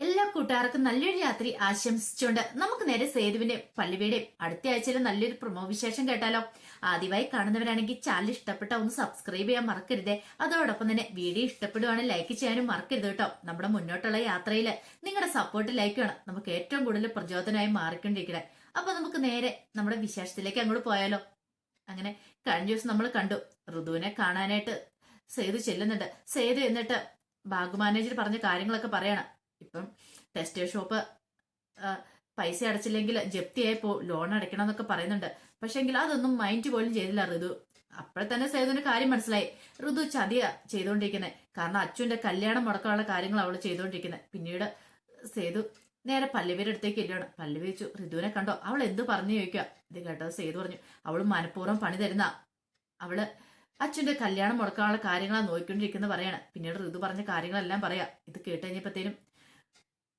എല്ലാ കൂട്ടുകാർക്കും നല്ലൊരു രാത്രി ആശംസിച്ചുകൊണ്ട് നമുക്ക് നേരെ സേതുവിന്റെ പള്ളിയുടെ അടുത്ത ആഴ്ചയിൽ നല്ലൊരു പ്രമോ വിശേഷം കേട്ടാലോ. ആദ്യമായി കാണുന്നവരാണെങ്കിൽ ചാനൽ ഇഷ്ടപ്പെട്ട ഒന്ന് സബ്സ്ക്രൈബ് ചെയ്യാൻ മറക്കരുതേ. അതോടൊപ്പം തന്നെ വീഡിയോ ഇഷ്ടപ്പെടുവാണെങ്കിൽ ലൈക്ക് ചെയ്യാനും മറക്കരുത് കേട്ടോ. നമ്മുടെ മുന്നോട്ടുള്ള യാത്രയിൽ നിങ്ങളുടെ സപ്പോർട്ട് ലൈക്ക് വേണം നമുക്ക് ഏറ്റവും കൂടുതൽ പ്രചോദനമായി മാറിക്കൊണ്ടിരിക്കണേ. അപ്പൊ നമുക്ക് നേരെ നമ്മുടെ വിശേഷത്തിലേക്ക് അങ്ങോട്ട് പോയാലോ. അങ്ങനെ കഴിഞ്ഞ ദിവസം നമ്മൾ കണ്ടു ഋതുവിനെ കാണാനായിട്ട് സേതു ചെല്ലുന്നുണ്ട്. സേതു എന്നിട്ട് ബാങ്ക് മാനേജർ പറഞ്ഞ കാര്യങ്ങളൊക്കെ പറയണം. ഇപ്പം ടെക്സ്റ്റൈൽ ഷോപ്പ് പൈസ അടച്ചില്ലെങ്കിൽ ജപ്തിയായി പോ ലോൺ അടയ്ക്കണം എന്നൊക്കെ പറയുന്നുണ്ട്. പക്ഷെങ്കിൽ അതൊന്നും മൈൻഡ് പോലും ചെയ്തില്ല ഋതു. അപ്പോഴെ തന്നെ സേതുവിന് കാര്യം മനസ്സിലായി. ഋതു ചതിയ ചെയ്തുകൊണ്ടിരിക്കുന്നത് കാരണം അച്ഛന്റെ കല്യാണം മുടക്കാനുള്ള കാര്യങ്ങൾ അവൾ ചെയ്തുകൊണ്ടിരിക്കുന്നത് പിന്നീട് സേതു നേരെ പല്ലവിയുടെ അടുത്തേക്ക് ഇല്ലാണ് പല്ലവി വെച്ചു ഋതുവിനെ കണ്ടോ? അവൾ എന്ത് പറഞ്ഞു ചോദിക്കുക ഇത് കേട്ടത് സേതു പറഞ്ഞു. അവൾ മനഃപൂർവം പണി തരുന്ന അവൾ അച്ഛന്റെ കല്യാണം മുടക്കാനുള്ള കാര്യങ്ങളാണ് നോക്കിക്കൊണ്ടിരിക്കുന്നത് പറയാണ്. പിന്നീട് ഋതു പറഞ്ഞ കാര്യങ്ങളെല്ലാം പറയാം. ഇത് കേട്ട്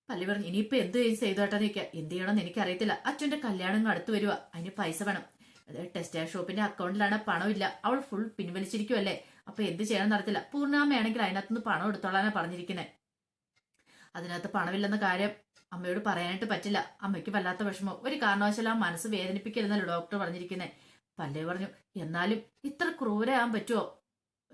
പല്ലി പറഞ്ഞു ഇനിയിപ്പോ എന്ത് ചെയ്തോട്ടെ ചോദിക്കുക എന്ത് ചെയ്യണമെന്ന് എനിക്കറിയത്തില്ല. അച്ഛന്റെ കല്യാണം അടുത്ത് വരുക അതിന് പൈസ വേണം. ടെക്സ്റ്റൈൽ ഷോപ്പിന്റെ അക്കൗണ്ടിലാണ് പണമില്ല അവൾ ഫുൾ പിൻവലിച്ചിരിക്കുമല്ലേ അപ്പൊ എന്ത് ചെയ്യണം നടത്തില്ല പൂർണാമയാണെങ്കിൽ അതിനകത്തുനിന്ന് പണം എടുത്തോളാനാ പറഞ്ഞിരിക്കുന്നത് അതിനകത്ത് പണമില്ലെന്ന കാര്യം അമ്മയോട് പറയാനായിട്ട് പറ്റില്ല. അമ്മയ്ക്ക് വല്ലാത്ത വിഷമം. ഒരു കാരണവശാലും ആ മനസ്സ് വേദനിപ്പിക്കരുതല്ലോ ഡോക്ടർ പറഞ്ഞിരിക്കുന്നത് പല്ലേ പറഞ്ഞു എന്നാലും ഇത്ര ക്രൂരയാകാൻ പറ്റുമോ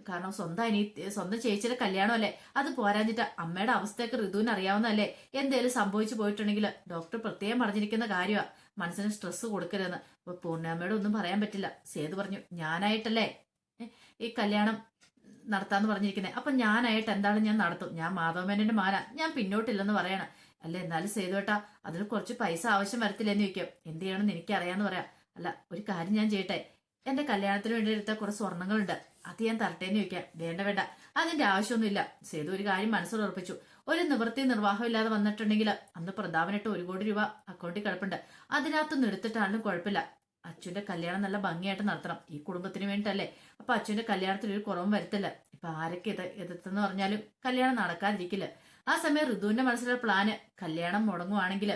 കാരണം സ്വന്തം അനി സ്വന്തം ചേച്ചിയുടെ കല്യാണം അല്ലേ? അത് പോരാഞ്ഞിട്ട് അമ്മയുടെ അവസ്ഥയൊക്കെ ഋതുവിന് അറിയാവുന്നതല്ലേ? എന്തേലും സംഭവിച്ചു പോയിട്ടുണ്ടെങ്കിൽ ഡോക്ടർ പ്രത്യേകം പറഞ്ഞിരിക്കുന്ന കാര്യമാ മനസ്സിന് സ്ട്രെസ് കൊടുക്കരുതെന്ന്. അപ്പൊ പൂർണമ്മയോട് ഒന്നും പറയാൻ പറ്റില്ല. സേതു പറഞ്ഞു ഞാനായിട്ടല്ലേ? ഈ കല്യാണം നടത്താന്ന് പറഞ്ഞിരിക്കുന്നത് അപ്പൊ ഞാനായിട്ട് എന്താണ് ഞാൻ നടത്തും? ഞാൻ മാധവമേനന്റെ മാന. ഞാൻ പിന്നോട്ടില്ലെന്ന് പറയണം. അല്ല എന്നാലും സേതുവേട്ടാ അതിന് കുറച്ച് പൈസ ആവശ്യം വരത്തില്ലെന്ന് ചോദിക്കും. എന്ത് ചെയ്യണമെന്ന് എനിക്കറിയാന്ന് പറയാം. അല്ല ഒരു കാര്യം ഞാൻ ചെയ്യട്ടെ? എന്റെ കല്യാണത്തിന് വേണ്ടി എടുത്ത കുറെ സ്വർണങ്ങളുണ്ട്. അത് ഞാൻ തരട്ടേന്ന് ചോദിക്കാം വേണ്ട വേണ്ട. അതിന്റെ ആവശ്യമൊന്നുമില്ല. സേതു ഒരു കാര്യം മനസ്സിൽ ഉറപ്പിച്ചു. ഒരു നിവൃത്തി നിർവാഹം ഇല്ലാതെ വന്നിട്ടുണ്ടെങ്കിൽ അന്ന് പ്രതാപനിട്ട് ഒരു കോടി രൂപ അക്കൗണ്ടിൽ കിടപ്പുണ്ട്. അതിനകത്തൊന്നും എടുത്തിട്ടാണെങ്കിലും കുഴപ്പമില്ല. അച്ഛന്റെ കല്യാണം നല്ല ഭംഗിയായിട്ട് നടത്തണം. ഈ കുടുംബത്തിന് വേണ്ടിട്ടല്ലേ അപ്പൊ അച്ഛന്റെ കല്യാണത്തിൽ ഒരു കുറവും വരുത്തില്ല. ഇപ്പൊ ആരൊക്കെ എതിർത്തെന്ന് പറഞ്ഞാലും കല്യാണം നടക്കാതിരിക്കില്ല. ആ സമയം ഋതുവിന്റെ മനസ്സിലുള്ള പ്ലാന് കല്യാണം മുടങ്ങുവാണെങ്കിൽ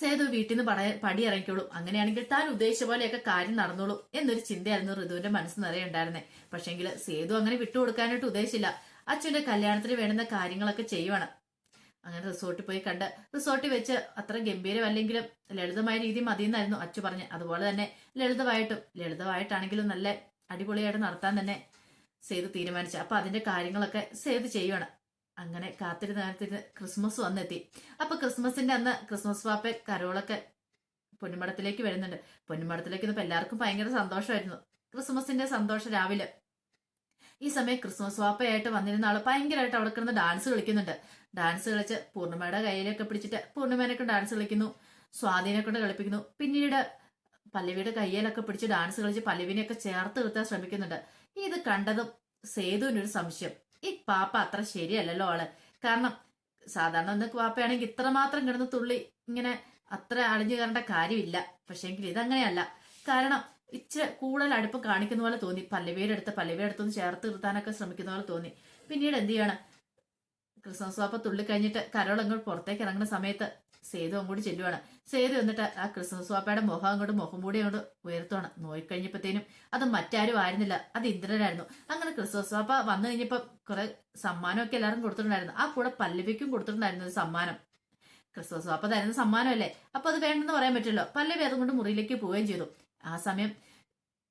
സേതു വീട്ടിൽ നിന്ന് പട പടി ഇറങ്ങിക്കോളും അങ്ങനെയാണെങ്കിൽ താൻ ഉദ്ദേശിച്ച പോലെയൊക്കെ കാര്യം നടന്നോളൂ എന്നൊരു ചിന്തയായിരുന്നു ഋതുവിന്റെ മനസ്സ് നിറയെ ഉണ്ടായിരുന്നേ. പക്ഷെങ്കിൽ സേതു അങ്ങനെ വിട്ടുകൊടുക്കാനായിട്ട് ഉദ്ദേശിച്ചില്ല. അച്ഛന്റെ കല്യാണത്തിന് വേണ്ടുന്ന കാര്യങ്ങളൊക്കെ ചെയ്യുവാണ്. അങ്ങനെ റിസോർട്ടിൽ പോയി കണ്ട് റിസോർട്ടിൽ വെച്ച് അത്ര ഗംഭീരമല്ലെങ്കിലും ലളിതമായ രീതി മതിയെന്നായിരുന്നു അച്ചു പറഞ്ഞ്. അതുപോലെ തന്നെ ലളിതമായിട്ടും ലളിതമായിട്ടാണെങ്കിലും നല്ല അടിപൊളിയായിട്ട് നടത്താൻ തന്നെ സേതു തീരുമാനിച്ചു. അപ്പൊ അതിന്റെ കാര്യങ്ങളൊക്കെ സേതു ചെയ്യുവാണ്. അങ്ങനെ കാത്തിരുന്ന് കാത്തിരുന്ന് ക്രിസ്മസ് വന്നെത്തി. അപ്പൊ ക്രിസ്മസിന്റെ അന്ന് ക്രിസ്മസ് പാപ്പ കരോളൊക്കെ പൊന്നുമടത്തിലേക്ക് വരുന്നുണ്ട്. പൊന്നുമടത്തിലേക്ക് ഇന്നിപ്പോ എല്ലാവർക്കും ഭയങ്കര സന്തോഷമായിരുന്നു. ക്രിസ്മസിന്റെ സന്തോഷം രാവിലെ. ഈ സമയം ക്രിസ്മസ് വാപ്പയായിട്ട് വന്നിരുന്ന ആൾ ഭയങ്കരമായിട്ട് അവിടെ കിടന്ന് ഡാൻസ് കളിക്കുന്നുണ്ട്. ഡാൻസ് കളിച്ച് പൂർണിമയുടെ കയ്യിലൊക്കെ പിടിച്ചിട്ട് പൂർണിമേനെ കൊണ്ട് ഡാൻസ് കളിക്കുന്നു. സ്വാധീനെ കൊണ്ട് കളിപ്പിക്കുന്നു. പിന്നീട് പല്ലവിയുടെ കയ്യിലൊക്കെ പിടിച്ച് ഡാൻസ് കളിച്ച് പല്ലവിനെയൊക്കെ ചേർത്ത് നിർത്താൻ ശ്രമിക്കുന്നുണ്ട്. ഇത് കണ്ടതും സേതുവിനൊരു സംശയം. ഈ പാപ്പ അത്ര ശരിയല്ലല്ലോ ആൾ. കാരണം സാധാരണ ഒന്ന് പാപ്പയാണെങ്കിൽ ഇത്രമാത്രം കിടന്ന് തുള്ളി ഇങ്ങനെ അത്ര അളിഞ്ഞു കയറേണ്ട കാര്യമില്ല. പക്ഷേങ്കിൽ ഇതങ്ങനെയല്ല. കാരണം ഇച്ചിരി കൂടുതൽ അടുപ്പ് കാണിക്കുന്ന പോലെ തോന്നി. പല്ലവിയുടെ അടുത്ത് പല്ലവിയുടെ അടുത്തൊന്ന് ചേർത്ത് നിർത്താനൊക്കെ ശ്രമിക്കുന്ന പോലെ തോന്നി. പിന്നീട് എന്ത് ചെയ്യാണ്? ക്രിസ്മസ് പാപ്പ തുള്ളി കഴിഞ്ഞിട്ട് കരോൾ അങ്ങോട്ട് പുറത്തേക്ക് ഇറങ്ങുന്ന സമയത്ത് സേതു അങ്ങോട്ട് ചെല്ലുവാണ്. സേതു എന്നിട്ട് ആ ക്രിസ്മസ് പാപ്പയുടെ മുഖം അങ്ങോട്ട് മുഖം കൂടി അങ്ങോട്ട് ഉയർത്തുവാണ്. നോയിക്കഴിഞ്ഞപ്പോഴത്തേനും അത് മറ്റാരും ആയിരുന്നില്ല. അത് ഇന്ദ്രനായിരുന്നു. അങ്ങനെ ക്രിസ്മസ് പാപ്പ വന്നു കഴിഞ്ഞപ്പോ കുറെ സമ്മാനമൊക്കെ എല്ലാവരും കൊടുത്തിട്ടുണ്ടായിരുന്നു. ആ കൂടെ പല്ലവിക്കും കൊടുത്തിട്ടുണ്ടായിരുന്നു ഒരു സമ്മാനം. ക്രിസ്മസ് പാപ്പ തരുന്ന സമ്മാനമല്ലേ? അപ്പൊ അത് വേണ്ടെന്ന് പറയാൻ പറ്റില്ലോ പല്ലവി അതുകൊണ്ട് മുറിയിലേക്ക് പോവുകയും ചെയ്തു. ആ സമയം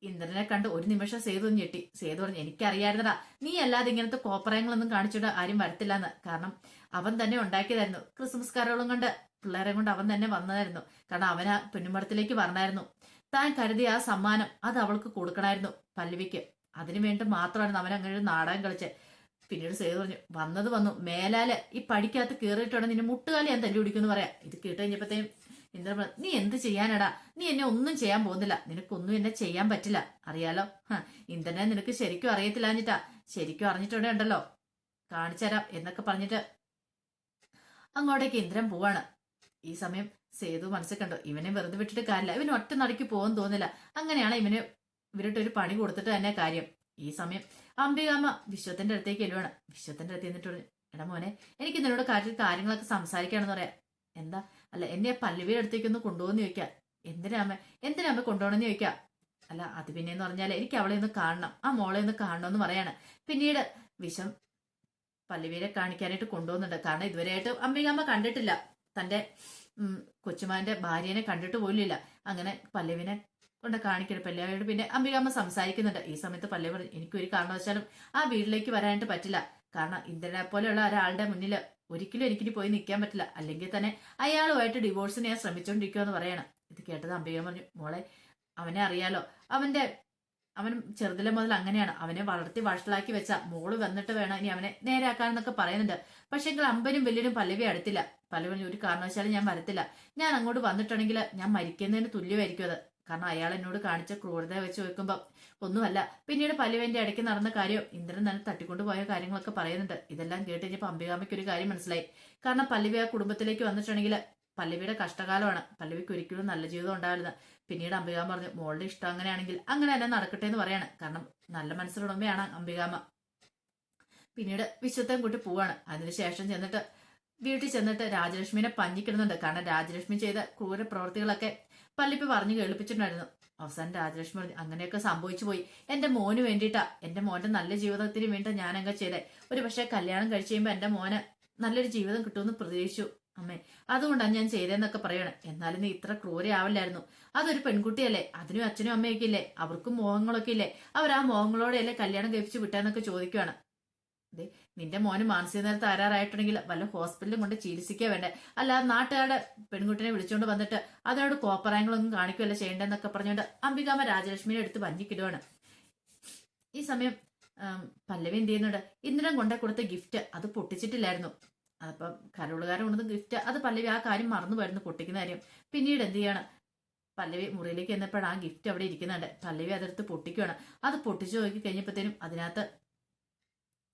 ഇന്ദ്രനെ കണ്ട് ഒരു നിമിഷം സേതു ഞെട്ടി. സേതു പറഞ്ഞു എനിക്കറിയായിരുന്നടാ. നീ അല്ലാതെ ഇങ്ങനത്തെ കോപ്രയങ്ങളൊന്നും കാണിച്ചിട്ട് ആരും വരത്തില്ലെന്ന്. കാരണം അവൻ തന്നെ ഉണ്ടാക്കിയതായിരുന്നു ക്രിസ്മസ് കരോളും കൊണ്ട്. പിള്ളേരെ കൊണ്ട് അവൻ തന്നെ വന്നതായിരുന്നു. കാരണം അവൻ ആ പെണ്ണുമടത്തിലേക്ക് പറഞ്ഞായിരുന്നു താൻ കരുതിയ ആ സമ്മാനം അത് അവൾക്ക് കൊടുക്കണമായിരുന്നു പല്ലവിക്ക്. അതിനു വേണ്ടി മാത്രമാണ് അവൻ അങ്ങനെ ഒരു നാടകം കളിച്ചത് പിന്നീട് സേതു പറഞ്ഞു വന്നത് വന്നു. മേലാൽ ഈ പടിക്കകത്ത് കയറിയിട്ടാണ് നിന്നെ മുട്ടുകാലി ഞാൻ തല്ലി പിടിക്കുമെന്ന് പറയാം. ഇത് കേട്ട് കഴിഞ്ഞപ്പോഴത്തേനും ഇന്ദ്രൻ പറഞ്ഞു നീ എന്ത് ചെയ്യാനടാ? നീ എന്നെ ഒന്നും ചെയ്യാൻ പോകുന്നില്ല. നിനക്കൊന്നും എന്നെ ചെയ്യാൻ പറ്റില്ല. അറിയാലോ? ഇന്ദ്രനെ നിനക്ക് ശരിക്കും അറിയത്തില്ല എന്നിട്ടാ ശരിക്കും അറിഞ്ഞിട്ടുണ്ടോ ഉണ്ടല്ലോ. കാണിച്ചുതരാം എന്നൊക്കെ പറഞ്ഞിട്ട് അങ്ങോട്ടേക്ക് ഇന്ദ്രൻ പോവാണ്. ഈ സമയം സേതു മനസ്സിൽ കണ്ടോ ഇവനെ വെറുതെ വിട്ടിട്ട് കാര്യമില്ല. ഇവന് ഒറ്റ നടക്ക് പോകാൻ തോന്നില്ല. അങ്ങനെയാണ് ഇവന് ഇവരുടെ ഒരു പണി കൊടുത്തിട്ട് തന്നെ കാര്യം. ഈ സമയം അംബികാമ്മ വിശ്വത്തിന്റെ അടുത്തേക്ക് എല്ലുവാണ്. വിശ്വത്തിന്റെ അടുത്ത് എന്നിട്ട് പറഞ്ഞു എടാ മോനെ എനിക്ക് നിന്നോട് കാര്യത്തിൽ കാര്യങ്ങളൊക്കെ സംസാരിക്കുകയാണെന്ന് പറയാം. എന്താ? അല്ല എന്നെ പല്ലവിയുടെ അടുത്തേക്ക് ഒന്ന് കൊണ്ടുപോകുന്ന ചോദിക്കാം. എന്തിനാ അമ്മ? എന്തിനാ അമ്മ കൊണ്ടുപോകണമെന്ന് ചോദിക്കാം? അല്ല അത് പിന്നെന്ന് പറഞ്ഞാൽ എനിക്ക് അവളെ ഒന്ന് കാണണം. ആ മോളെ ഒന്ന് കാണണമെന്ന് പറയാണ്. പിന്നീട് വിഷം പല്ലവിയെ കാണിക്കാനായിട്ട് കൊണ്ടുപോകുന്നുണ്ട്. കാരണം ഇതുവരെയായിട്ട് അംബികാമ്മ കണ്ടിട്ടില്ല. തന്റെ ഉം, കൊച്ചുമാന്റെ ഭാര്യനെ കണ്ടിട്ട് പോലില്ല അങ്ങനെ പല്ലവിനെ കൊണ്ട് കാണിക്കണം പല്ലവിയോട് പിന്നെ അംബികാമ്മ സംസാരിക്കുന്നുണ്ട്. ഈ സമയത്ത് പല്ലവി എനിക്കൊരു കാരണവശാലും ആ വീട്ടിലേക്ക് വരാനായിട്ട് പറ്റില്ല. കാരണം ഇന്ദ്രനെ പോലെയുള്ള ഒരാളുടെ മുന്നിൽ ഒരിക്കലും എനിക്കിനി പോയി നിൽക്കാൻ പറ്റില്ല. അല്ലെങ്കിൽ തന്നെ അയാളുമായിട്ട് ഡിവോഴ്സിന് ഞാൻ ശ്രമിച്ചുകൊണ്ടിരിക്കുമെന്ന് പറയണം. ഇത് കേട്ടത് അംബിക പറഞ്ഞു മോളെ അവനെ അറിയാലോ. അവന്റെ അവൻ ചെറുതിലെ മുതൽ അങ്ങനെയാണ്. അവനെ വളർത്തി വഷളാക്കി വെച്ച മോൾ വന്നിട്ട് വേണം ഇനി അവനെ നേരെയാക്കാനെന്നൊക്കെ പറയുന്നുണ്ട്. പക്ഷെ എങ്കിൽ അമ്പനും വലിയനും പല്ലവി അടുത്തില്ല. പല്ലവി ഒരു കാരണവശാലും ഞാൻ വരത്തില്ല. ഞാൻ അങ്ങോട്ട് വന്നിട്ടുണ്ടെങ്കിൽ ഞാൻ മരിക്കുന്നതിന് തുല്യമായിരിക്കും അത്. കാരണം അയാൾ എന്നോട് കാണിച്ച ക്രൂരത വെച്ച് നോക്കുമ്പോൾ ഒന്നുമല്ല. പിന്നീട് പല്ലവിന്റെ ഇടയ്ക്ക് നടന്ന കാര്യം ഇന്ദ്രൻ തന്നെ തട്ടിക്കൊണ്ടു പോയ കാര്യങ്ങളൊക്കെ പറയുന്നുണ്ട്. ഇതെല്ലാം കേട്ട് കഴിഞ്ഞപ്പോൾ അംബികാമയ്ക്ക് ഒരു കാര്യം മനസ്സിലായി. കാരണം പല്ലവി ആ കുടുംബത്തിലേക്ക് വന്നിട്ടുണ്ടെങ്കിൽ പല്ലവിയുടെ കഷ്ടകാലമാണ്. പല്ലവിക്ക് ഒരിക്കലും നല്ല ജീവിതം ഉണ്ടാവില്ല. പിന്നീട് അംബികാമ പറഞ്ഞു മോളുടെ ഇഷ്ടം അങ്ങനെയാണെങ്കിൽ അങ്ങനെ തന്നെ നടക്കട്ടെ എന്ന് പറയാണ്. കാരണം നല്ല മനസ്സിലുടമയാണ് അംബികാമ. പിന്നീട് വിശ്വത്തെ കൂട്ടി പോവാണ്. അതിനുശേഷം ചെന്നിട്ട് വീട്ടിൽ ചെന്നിട്ട് രാജലക്ഷ്മിനെ പഞ്ഞിക്കിടുന്നുണ്ട്. കാരണം രാജലക്ഷ്മി ചെയ്ത ക്രൂര പ്രവൃത്തികളൊക്കെ പല്ലിപ്പ് പറഞ്ഞു കേൾപ്പിച്ചിട്ടുണ്ടായിരുന്നു. അവസാനം രാജലക്ഷ്മി പറഞ്ഞു അങ്ങനെയൊക്കെ സംഭവിച്ചു പോയി. എന്റെ മോന് വേണ്ടിയിട്ടാ. എന്റെ മോന്റെ നല്ല ജീവിതത്തിന് വേണ്ടി ഞാനങ്ങ് ചെയ്തേ. ഒരു പക്ഷേ കല്യാണം കഴിച്ചു കഴിയുമ്പോൾ എന്റെ മോന് നല്ലൊരു ജീവിതം കിട്ടുമെന്ന് പ്രതീക്ഷിച്ചു. അമ്മേ അതുകൊണ്ടാണ് ഞാൻ ചെയ്തതെന്നൊക്കെ പറയണം. എന്നാലും നീ ഇത്ര ക്രൂരയാവില്ലായിരുന്നു. അതൊരു പെൺകുട്ടിയല്ലേ അതിനും അച്ഛനും അമ്മയൊക്കെ ഇല്ലേ അവർക്കും മോഹങ്ങളൊക്കെ ഇല്ലേ അവർ ആ മോഹങ്ങളോടെയല്ലേ കല്യാണം കഴിച്ചു വിട്ടാന്നൊക്കെ ചോദിക്കുകയാണ് ദേ നിന്റെ മോന് മാനസിക നില ആരാറായിട്ടുണ്ടെങ്കിൽ വല്ല ഹോസ്പിറ്റലിലും കൊണ്ട് ചികിത്സിക്കുക വേണ്ടേ. അല്ലാതെ നാട്ടുകാരുടെ പെൺകുട്ടിനെ വിളിച്ചുകൊണ്ട് വന്നിട്ട് അതിനോട് കോപ്പറായങ്ങളൊന്നും കാണിക്കുകയല്ല ചെയ്യേണ്ടതെന്നൊക്കെ പറഞ്ഞുകൊണ്ട് അംബികാമ രാജലക്ഷ്മിയെ എടുത്ത് വഞ്ചിക്കിടുവാണ്. ഈ സമയം പല്ലവി എന്ത് ചെയ്യുന്നുണ്ട് ഇന്ദ്രൻ കൊണ്ടേ കൊടുത്ത ഗിഫ്റ്റ് അത് പൊട്ടിച്ചിട്ടില്ലായിരുന്നു. അപ്പം കരോളുകാരൻ കൊണ്ടത് ഗിഫ്റ്റ് അത് പല്ലവി ആ കാര്യം മറന്നു പോയിരുന്നു പൊട്ടിക്കുന്ന കാര്യം. പിന്നീട് എന്ത് ചെയ്യണം? പല്ലവി മുറിയിലേക്ക് എന്നപ്പോഴാണ് ആ ഗിഫ്റ്റ് അവിടെ ഇരിക്കുന്നുണ്ട്. പല്ലവി അതെടുത്ത് പൊട്ടിക്കുകയാണ് അത് പൊട്ടിച്ചു നോക്കി കഴിഞ്ഞപ്പോഴത്തേനും അതിനകത്ത്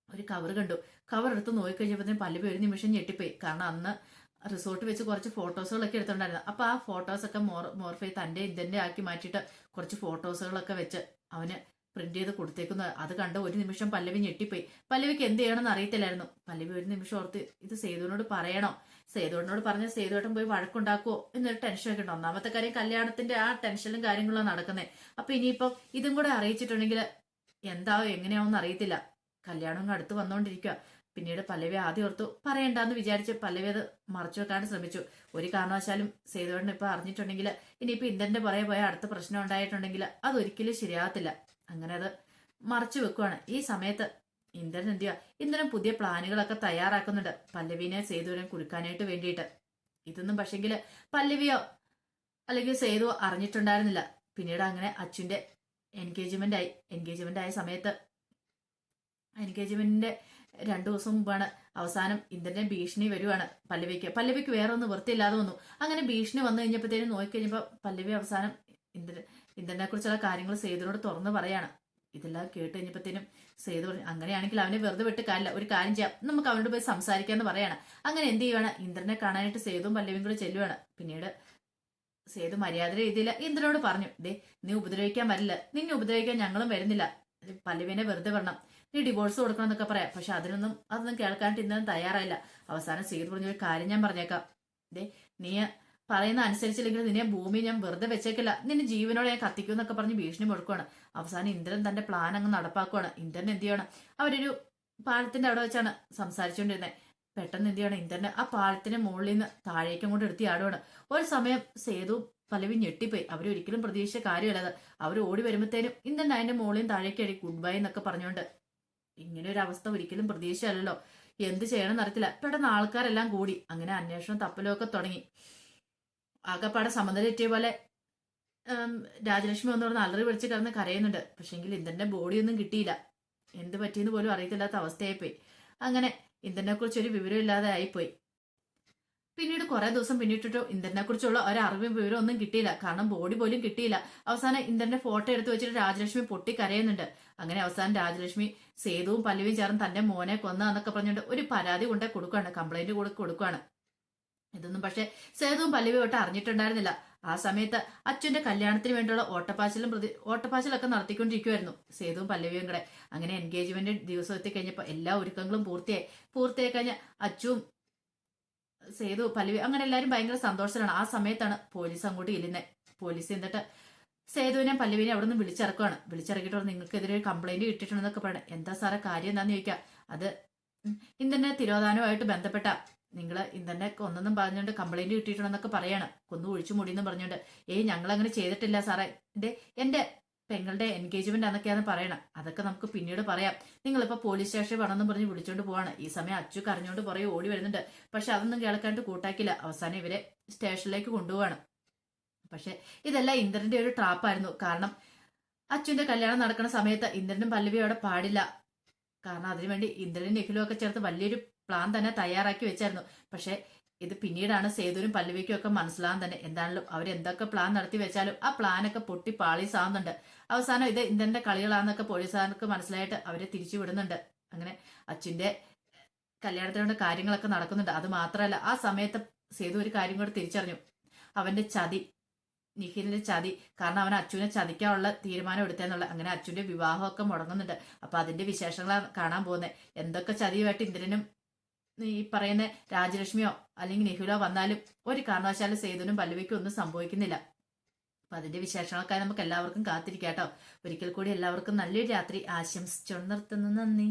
ഒരു കവർ കണ്ടു. കവർ എടുത്ത് നോക്കി കഴിഞ്ഞപ്പോഴത്തേനും പല്ലവി ഒരു നിമിഷം ഞെട്ടിപ്പോയി. കാരണം അന്ന് റിസോർട്ട് വെച്ച് കുറച്ച് ഫോട്ടോസുകളൊക്കെ എടുത്തിട്ടുണ്ടായിരുന്നു അപ്പൊ ആ ഫോട്ടോസൊക്കെ മോർ മോർഫൈ തന്റെ ഇതിന്റെ ആക്കി മാറ്റിയിട്ട് കുറച്ച് ഫോട്ടോസുകളൊക്കെ വെച്ച് അവന് പ്രിന്റ് ചെയ്ത് കൊടുത്തേക്കുന്നു. അത് കണ്ട് ഒരു നിമിഷം പല്ലവി ഞെട്ടിപ്പോയി. പല്ലവിക്ക് എന്ത് ചെയ്യണമെന്ന് അറിയത്തില്ലായിരുന്നു. പല്ലവി ഒരു നിമിഷം ഓർത്ത് ഇത് സേതുവിനോട് പറയണോ. സേതുവിനോട് പറഞ്ഞ സേതുവേട്ടൻ പോയി വഴക്കുണ്ടാക്കുവോ എന്നൊരു ടെൻഷനൊക്കെ ഉണ്ട്. ഒന്നാമത്തെ കാര്യം കല്യാണത്തിന്റെ ആ ടെൻഷനും കാര്യങ്ങളും നടക്കുന്നത് അപ്പൊ ഇനിയിപ്പം ഇതും കൂടെ അറിയിച്ചിട്ടുണ്ടെങ്കിൽ എന്താവോ എങ്ങനെയാവും അറിയത്തില്ല. കല്യാണം അടുത്ത് വന്നുകൊണ്ടിരിക്കുക പിന്നീട് പല്ലവി ആദ്യം ഓർത്തു പറയണ്ടെന്ന് വിചാരിച്ച് പല്ലവി അത് മറച്ചു വെക്കാൻ ശ്രമിച്ചു. ഒരു കാരണവശാലും സേതുവേട്ടൻ ഇപ്പൊ അറിഞ്ഞിട്ടുണ്ടെങ്കിൽ ഇനിയിപ്പോ ഇന്ദ്രന്റെ പുറകെ പോയ അടുത്ത പ്രശ്നം ഉണ്ടായിട്ടുണ്ടെങ്കിൽ അതൊരിക്കലും ശരിയാകത്തില്ല. അങ്ങനെ അത് മറച്ചു വെക്കുവാണ്. ഈ സമയത്ത് ഇന്ദ്രൻ എന്ത് ചെയ്യുക ഇന്ദ്രൻ പുതിയ പ്ലാനുകളൊക്കെ തയ്യാറാക്കുന്നുണ്ട്. പല്ലവിനെ സേതുവിനെ കുടുക്കാനായിട്ട് വേണ്ടിയിട്ട്. ഇതൊന്നും പക്ഷെങ്കിൽ പല്ലവിയോ അല്ലെങ്കിൽ സേതുവോ അറിഞ്ഞിട്ടുണ്ടായിരുന്നില്ല. പിന്നീട് അങ്ങനെ അച്ഛന്റെ എൻഗേജ്മെന്റ് ആയി. എൻഗേജ്മെന്റ് ആയ സമയത്ത് എൻഗേജ്മെന്റിന്റെ രണ്ടു ദിവസം മുമ്പാണ് അവസാനം ഇന്ദ്രന്റെ ഭീഷണി വരുവാണ് പല്ലവിക്ക്. പല്ലവിക്ക് വേറെ ഒന്ന് വൃത്തിയില്ലാതെ വന്നു. അങ്ങനെ ഭീഷണി വന്നു കഴിഞ്ഞപ്പോഴത്തേനും നോക്കിക്കഴിഞ്ഞപ്പോൾ പല്ലവി അവസാനം ഇന്ദ്രൻ ഇന്ദ്രനെ കുറിച്ചുള്ള കാര്യങ്ങൾ സേതുവിനോട് തുറന്നു പറയാണ്. ഇതെല്ലാം കേട്ട് കഴിഞ്ഞപ്പോഴത്തേനും സേതു പറഞ്ഞു അങ്ങനെയാണെങ്കിൽ അവനെ വെറുതെ വിട്ട് കാര്യമില്ല. ഒരു കാര്യം ചെയ്യാം. നമുക്ക് അവനോട് പോയി സംസാരിക്കാന്ന് പറയാണ്. അങ്ങനെ എന്ത് ചെയ്യുവാണ്? ഇന്ദ്രനെ കാണാനായിട്ട് സേതുവും പല്ലവിയും കൂടെ ചെല്ലുവാണ്. പിന്നീട് സേതു മര്യാദ രീതിയിൽ ഇന്ദ്രനോട് പറഞ്ഞു ദേ നീ ഉപദ്രവിക്കാൻ വരില്ല. നിന്നെ ഉപദ്രവിക്കാൻ ഞങ്ങളും വരുന്നില്ല. പല്ലവിനെ വെറുതെ വരണം നീ ഡിവോഴ്സ് കൊടുക്കണം എന്നൊക്കെ പറയാം. പക്ഷെ അതിനൊന്നും അതൊന്നും കേൾക്കാനായിട്ട് ഇന്ദ്രൻ തയ്യാറായില്ല. അവസാനം സേതു പറഞ്ഞ ഒരു കാര്യം ഞാൻ പറഞ്ഞേക്കാം. ദേ നീ പറയുന്ന അനുസരിച്ചില്ലെങ്കിൽ നിന്നെ ഭൂമി ഞാൻ വെറുതെ വെച്ചേക്കില്ല. നിന്നെ ജീവനോടെ ഞാൻ കത്തിക്കും എന്നൊക്കെ പറഞ്ഞ് ഭീഷണി മുഴക്കുവാണ്. അവസാനം ഇന്ദ്രൻ തന്റെ പ്ലാൻ അങ്ങ് നടപ്പാക്കുവാണ്. ഇന്ദ്രൻ എന്ത് ചെയ്യണം? അവരൊരു പാലത്തിന്റെ അവിടെ വെച്ചാണ് സംസാരിച്ചുകൊണ്ടിരുന്നത് പെട്ടെന്ന് എന്ത് ചെയ്യണം? ഇന്ദ്രന് ആ പാലത്തിന്റെ മുകളിൽ നിന്ന് താഴേക്കും കൊണ്ട് എടുത്തി ആടുവാണ് ഒരു സമയം സേതു പലവി ഞെട്ടിപ്പോയി. അവരൊരിക്കലും പ്രതീക്ഷിച്ച കാര്യമല്ലത് അവർ ഓടി വരുമ്പോഴത്തേനും ഇന്ദ്രൻ അതിന്റെ മുകളിൽ താഴേക്ക് അടി ഗുഡ് ബൈ എന്നൊക്കെ പറഞ്ഞുകൊണ്ട് ഇങ്ങനെ ഒരു അവസ്ഥ ഒരിക്കലും പ്രതീക്ഷയല്ലല്ലോ എന്ത് ചെയ്യണമെന്ന് അറിയത്തില്ല. പെട്ടെന്ന് ആൾക്കാരെല്ലാം കൂടി. അങ്ങനെ അന്വേഷണം തപ്പലൊക്കെ തുടങ്ങി. ആകെപ്പാടെ സമ്മതം തെറ്റിയ പോലെ രാജലക്ഷ്മി പറഞ്ഞ അലറി വിളിച്ച് കിടന്ന് കരയുന്നുണ്ട്. പക്ഷെങ്കിൽ ഇന്ദ്രന്റെ ബോഡിയൊന്നും കിട്ടിയില്ല. എന്ത് പറ്റിയെന്ന് പോലും അറിയത്തില്ലാത്ത അവസ്ഥയായിപ്പോയി. അങ്ങനെ ഇന്ദ്രനെ കുറിച്ച് ഒരു വിവരം ഇല്ലാതെ ആയിപ്പോയി. പിന്നീട് കുറെ ദിവസം പിന്നിട്ടിട്ടോ ഇന്ദ്രനെ കുറിച്ചുള്ള ഒരു അറിവും വിവരം ഒന്നും കിട്ടിയില്ല. കാരണം ബോഡി പോലും കിട്ടിയില്ല. അവസാനം ഇന്ദ്രന്റെ ഫോട്ടോ എടുത്തു വെച്ചിട്ട് രാജലക്ഷ്മി പൊട്ടി കരയുന്നുണ്ട്. അങ്ങനെ അവസാനം രാജലക്ഷ്മി സേതുവും പല്ലവിയും ചേർന്ന് തന്റെ മോനെ കൊന്നാന്നൊക്കെ പറഞ്ഞുകൊണ്ട് ഒരു പരാതി കൊണ്ടേ കൊടുക്കുകയാണ്. കംപ്ലൈന്റ് കൂടെ കൊടുക്കുകയാണ്. ഇതൊന്നും പക്ഷെ സേതുവും പല്ലവിയും ഒട്ട് അറിഞ്ഞിട്ടുണ്ടായിരുന്നില്ല. ആ സമയത്ത് അച്ഛന്റെ കല്യാണത്തിന് വേണ്ടിയുള്ള ഓട്ടപ്പാച്ചിലും പ്രതി ഓട്ടപ്പാച്ചിലൊക്കെ നടത്തിക്കൊണ്ടിരിക്കുമായിരുന്നു സേതുവും പല്ലവിയും കൂടെ. അങ്ങനെ എൻഗേജ്മെന്റ് ദിവസം എത്തി കഴിഞ്ഞപ്പോൾ എല്ലാ ഒരുക്കങ്ങളും പൂർത്തിയായി. പൂർത്തിയായി കഴിഞ്ഞ അച്ചുവും സേതു പല്ലവി അങ്ങനെ എല്ലാവരും ഭയങ്കര സന്തോഷത്തിലാണ്. ആ സമയത്താണ് പോലീസ് അങ്ങോട്ട് ഇല്ലുന്നത് പോലീസ് എന്നിട്ട് സേതുവിനെ പല്ലവിനെ അവിടെ നിന്ന് വിളിച്ചിറക്കുവാണ്. വിളിച്ചിറക്കിയിട്ട് നിങ്ങൾക്കെതിരെ ഒരു കംപ്ലൈന്റ് കിട്ടിയിട്ടുണ്ടെന്നൊക്കെ പറയണം. എന്താ സാറേ കാര്യം എന്താന്ന് ചോദിക്കാം. അത് ഇന്ന് തന്നെ തിരോധാനവുമായിട്ട് ബന്ധപ്പെട്ട. നിങ്ങൾ ഇന്നെ കൊന്നെന്നും പറഞ്ഞുകൊണ്ട് കംപ്ലൈന്റ് കിട്ടിയിട്ടുണ്ടെന്നൊക്കെ പറയാണ്. കൊന്നു ഒഴിച്ചു മുടിയെന്ന് പറഞ്ഞുകൊണ്ട് ഏയ് ഞങ്ങൾ അങ്ങനെ ചെയ്തിട്ടില്ല സാറേ. എന്റെ എന്റെ പെങ്ങളുടെ എൻഗേജ്മെന്റ് എന്നൊക്കെയാണ് പറയണം. അതൊക്കെ നമുക്ക് പിന്നീട് പറയാം. നിങ്ങളിപ്പോ പോലീസ് സ്റ്റേഷനിൽ വേണമെന്നും പറഞ്ഞ് വിളിച്ചോണ്ട് പോവാണ്. ഈ സമയം അച്ചു കറിഞ്ഞോണ്ട് പുറകെ ഓടി വരുന്നുണ്ട്. പക്ഷെ അതൊന്നും കേൾക്കാണ്ട് കൂട്ടാക്കില്ല. അവസാനം ഇവരെ സ്റ്റേഷനിലേക്ക് കൊണ്ടുപോവാണ്. പക്ഷെ ഇതെല്ലാം ഇന്ദ്രന്റെ ഒരു ട്രാപ്പായിരുന്നു കാരണം അച്ഛന്റെ കല്യാണം നടക്കുന്ന സമയത്ത് ഇന്ദ്രനും പല്ലവിയും അവിടെ പാടില്ല. കാരണം അതിനുവേണ്ടി ഇന്ദ്രനും നിഖിലും ഒക്കെ ചേർത്ത് വലിയൊരു പ്ലാൻ തന്നെ തയ്യാറാക്കി വെച്ചായിരുന്നു. പക്ഷെ ഇത് പിന്നീടാണ് സേതുവിനും പല്ലവിക്കും ഒക്കെ മനസ്സിലാകാൻ തന്നെ. എന്താണല്ലോ അവരെന്തൊക്കെ പ്ലാൻ നടത്തി വെച്ചാലും ആ പ്ലാനൊക്കെ പൊട്ടി പാളീസാവുന്നുണ്ട്. അവസാനം ഇത് ഇന്ദ്രന്റെ കളികളാണെന്നൊക്കെ പോലീസുകാർക്ക് മനസ്സിലായിട്ട് അവരെ തിരിച്ചു വിടുന്നുണ്ട് അങ്ങനെ അച്ഛന്റെ കല്യാണത്തിനുള്ള കാര്യങ്ങളൊക്കെ നടക്കുന്നുണ്ട്. അത് മാത്രമല്ല ആ സമയത്ത് സേതു ഒരു കാര്യം കൂടെ തിരിച്ചറിഞ്ഞു. അവന്റെ ചതി നിഖിലിന്റെ ചതി. കാരണം അവൻ അച്ഛനെ ചതിക്കാനുള്ള തീരുമാനം എടുത്തെന്നുള്ള അങ്ങനെ അച്ഛന്റെ വിവാഹമൊക്കെ മുടങ്ങുന്നുണ്ട്. അപ്പൊ അതിന്റെ വിശേഷങ്ങളാണ് കാണാൻ പോകുന്നത്. എന്തൊക്കെ ചതിയുമായിട്ട് ഇന്ദ്രനും ഈ പറയുന്ന രാജലക്ഷ്മിയോ അല്ലെങ്കിൽ നെഹ്റുലോ വന്നാലും ഒരു കാരണവശാലും സേതുനും പല്ലവിക്കും ഒന്നും സംഭവിക്കുന്നില്ല. അപ്പൊ അതിന്റെ വിശേഷങ്ങൾക്കായി നമുക്ക് എല്ലാവർക്കും കാത്തിരിക്കാട്ടോ ഒരിക്കൽ കൂടി എല്ലാവർക്കും നല്ലൊരു രാത്രി. ആശംസിച്ചുകൊണ്ട് നിർത്തുന്നു. നന്ദി.